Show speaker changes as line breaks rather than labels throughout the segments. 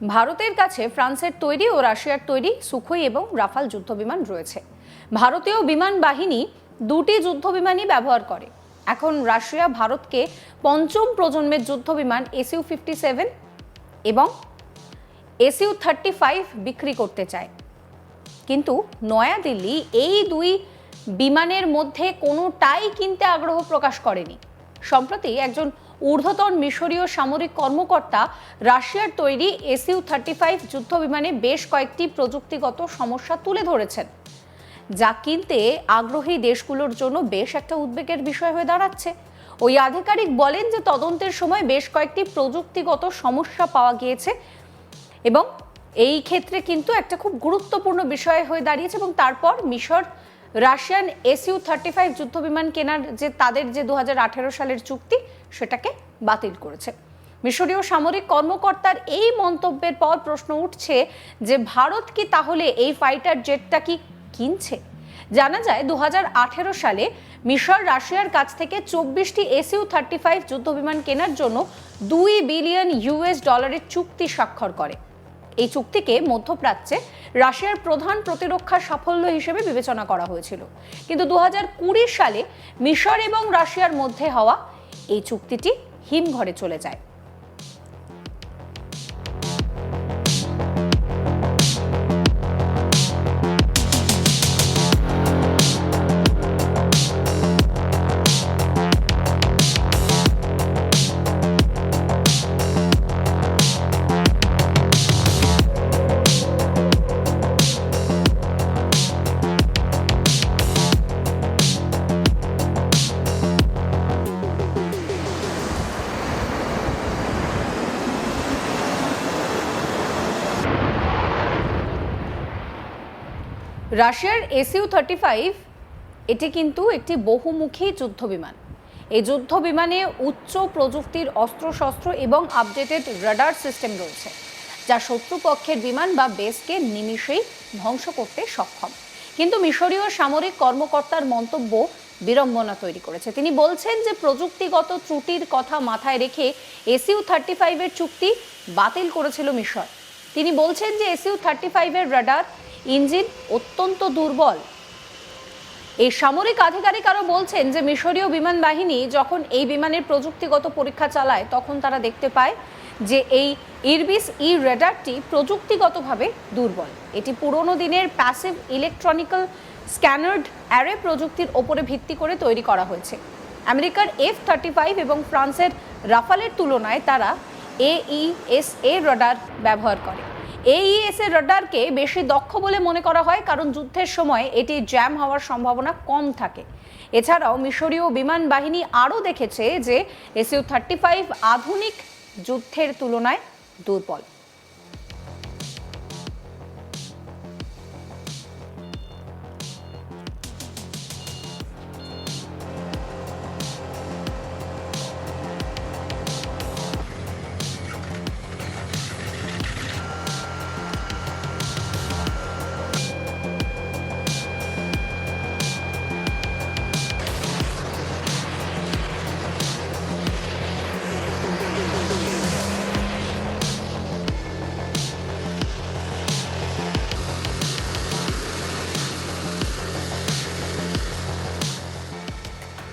ভারতের কাছে ফ্রান্সের তৈরি ও রাশিয়ার তৈরি সুখোই এবং রাফাল যুদ্ধবিমান রয়েছে। ভারতীয় বিমান বাহিনী দুটি যুদ্ধবিমানই ব্যবহার করে। এখন রাশিয়া ভারতকে পঞ্চম প্রজন্মের যুদ্ধবিমান এসইউ ফিফটি সেভেন এবং এসইউ থার্টি ফাইভ বিক্রি করতে চায়। কিন্তু নয়াদিল্লি এই দুই বিমানের মধ্যে কোনোটাই কিনতে আগ্রহ প্রকাশ করেনি। সম্প্রতি একজন ঊর্ধ্বতন মিশরীয় সামরিক কর্মকর্তা রাশিয়ার তৈরি এসইউ থার্টি ফাইভ যুদ্ধ বিমানে বেশ কয়েকটি প্রযুক্তিগত সমস্যা তুলে ধরেছেন, যা কিনতে আগ্রহী দেশগুলোর জন্য বেশ একটা উদ্বেগের বিষয় হয়ে দাঁড়াচ্ছে। ওই আধিকারিক বলেন যে তদন্তের সময় বেশ কয়েকটি প্রযুক্তিগত সমস্যা পাওয়া গিয়েছে এবং এই ক্ষেত্রে কিন্তু একটা খুব গুরুত্বপূর্ণ বিষয় হয়ে দাঁড়িয়েছে এবং তারপর মিশর রাশিয়ান এসইউ থার্টি ফাইভ যুদ্ধবিমান কেনার যে তাদের যে দু হাজার আঠারো সালের চুক্তি সেটাকে বাতিল করেছে। মিশরীয় সামরিক কর্মকর্তার এই মন্তব্যের পর প্রশ্ন উঠছে যে, ভারত কি তাহলে এই ফাইটার জেটটা কি কিনছে? জানা যায় দু সালে মিশর রাশিয়ার কাছ থেকে চব্বিশটি এসইউ থার্টি ফাইভ যুদ্ধবিমান কেনার জন্য দুই বিলিয়ন ইউএস ডলারের চুক্তি স্বাক্ষর করে। এই চুক্তিকে মধ্যপ্রাচ্যে রাশিয়ার প্রধান প্রতিরক্ষা সাফল্য হিসেবে বিবেচনা করা হয়েছিল। কিন্তু দু হাজার কুড়ি সালে মিশর এবং রাশিয়ার মধ্যে হওয়া এই চুক্তিটি হিমঘরে চলে যায়। রাশিয়ার এসইউ থার্টি ফাইভ, এটি কিন্তু একটি বহুমুখী যুদ্ধ বিমান এই যুদ্ধ বিমানে উচ্চ প্রযুক্তির অস্ত্রশস্ত্র এবং আপডেটেড রাডার সিস্টেম রয়েছে, যা শত্রুপক্ষের বিমান বা বেসকে নিমিষেই ধ্বংস করতে সক্ষম। কিন্তু মিশরীয় সামরিক কর্মকর্তার মন্তব্য বিড়ম্বনা তৈরি করেছে। তিনি বলছেন যে প্রযুক্তিগত ত্রুটির কথা মাথায় রেখে এসইউ থার্টি ফাইভের চুক্তি বাতিল করেছিল মিশর। তিনি বলছেন যে এসইউ থার্টি ফাইভের রাডার ইঞ্জিন অত্যন্ত দুর্বল। এই সামরিক আধিকারিক আরও বলছেন যে, মিশরীয় বিমান বাহিনী যখন এই বিমানের প্রযুক্তিগত পরীক্ষা চালায়, তখন তারা দেখতে পায় যে, এই ইরবিস ই রেডারটি প্রযুক্তিগতভাবে দুর্বল। এটি পুরনো দিনের প্যাসিভ ইলেকট্রনিক্যাল স্ক্যানার্ড অ্যারে প্রযুক্তির ওপরে ভিত্তি করে তৈরি করা হয়েছে। আমেরিকার এফ থার্টি ফাইভ এবং ফ্রান্সের রাফালের তুলনায় তারা এইএস এ রাডার ব্যবহার করে। এইএস এর রাডারকে বেশি দক্ষ বলে মনে করা হয়, কারণ যুদ্ধের সময় এটি জ্যাম হওয়ার সম্ভাবনা কম থাকে। এছাড়াও মিশরীয় বিমান বাহিনী আরও দেখেছে যে এসইউ থার্টি ফাইভ আধুনিক যুদ্ধের তুলনায় দুর্বল।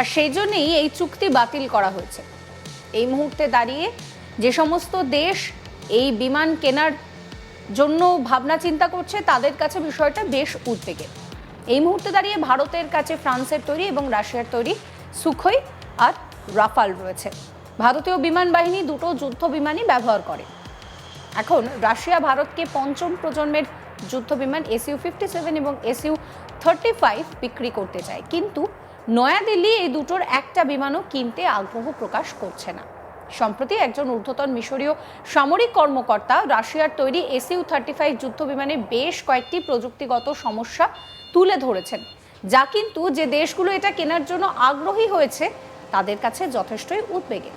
আর সেই জন্যই এই চুক্তি বাতিল করা হয়েছে। এই মুহূর্তে দাঁড়িয়ে যে সমস্ত দেশ এই বিমান কেনার জন্য ভাবনা চিন্তা করছে, তাদের কাছে বিষয়টা বেশ উদ্বেগের এই মুহূর্তে দাঁড়িয়ে ভারতের কাছে ফ্রান্সের তৈরি এবং রাশিয়ার তৈরি সুখই আর রাফাল রয়েছে। ভারতীয় বিমান বাহিনী দুটো যুদ্ধ বিমানই ব্যবহার করে। এখন রাশিয়া ভারতকে পঞ্চম প্রজন্মের যুদ্ধ বিমান এসইউ ফিফটি সেভেন এবং এসইউ থার্টি ফাইভ বিক্রি করতে চায়। কিন্তু নয়াদিল্লি এই দুটোর একটা বিমানও কিনতে আগ্রহ প্রকাশ করছে না। সম্প্রতি একজন ঊর্ধ্বতন মিশরীয় সামরিক কর্মকর্তা রাশিয়ার তৈরি এসিউ থার্টি ফাইভ যুদ্ধ বিমানে বেশ কয়েকটি প্রযুক্তিগত সমস্যা তুলে ধরেছেন। যা কিন্তু যে দেশগুলো এটা কেনার জন্য আগ্রহী হয়েছে, তাদের কাছে যথেষ্টই উদ্বেগের।